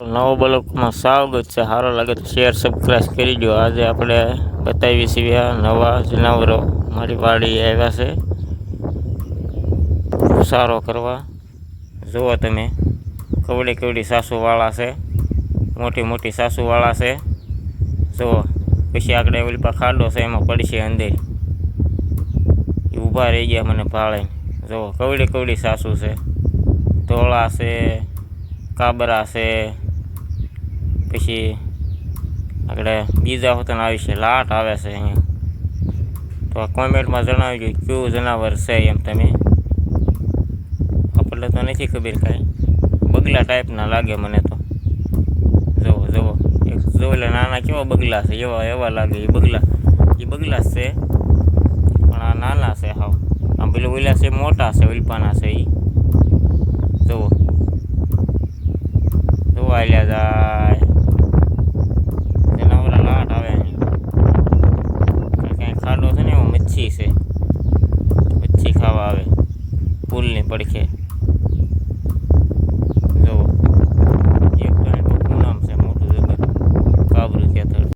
નવો બ્લોકમાં સ્વાગત છે. સારો લાગે તો શેર સબસ્ક્રાઈબ કરી દો આજે આપણે બતાવી છીએ નવા જનાવરો. મારી વાડી આવ્યા છે. સારો કરવા. જુઓ તમે. કવડી કવડી સાસુવાળા છે. મોટી મોટી સાસુવાળા છે. જુઓ. પછી આગળ ઓલી ખાડો છે. એમાં પડશે અંદર. એ ઊભા રહી ગયા મને ભાળે જુઓ. કવડી કવડી સાસુ છે. ધોળા છે. કાબરા છે. પછી આગળ બીજા હોતન આવી છે, લાટ આવે છે અહીંયા. તો કોમેન્ટમાં જણાવજો કયું જનાવર છે એમ તમે. આપણને તો નથી ખબર કાંઈ. બગલા ટાઈપના લાગે મને તો. જુઓ જુઓ. એક જો એટલે નાના કેવા બગલા છે, એવા એવા લાગે એ બગલા. એ બગલા છે, પણ આ નાના છે હાવ. આમ પેલું ઓલા છે, મોટા છે, ઉલ્પાના છે એ જુઓ. જુઓ, આલ્યા જાય જનાવરા લાટ આવે અહીં ક્યાંય ખાડો છે ને એમાં મચ્છી છે. મચ્છી ખાવા આવે. પુલની પડખે.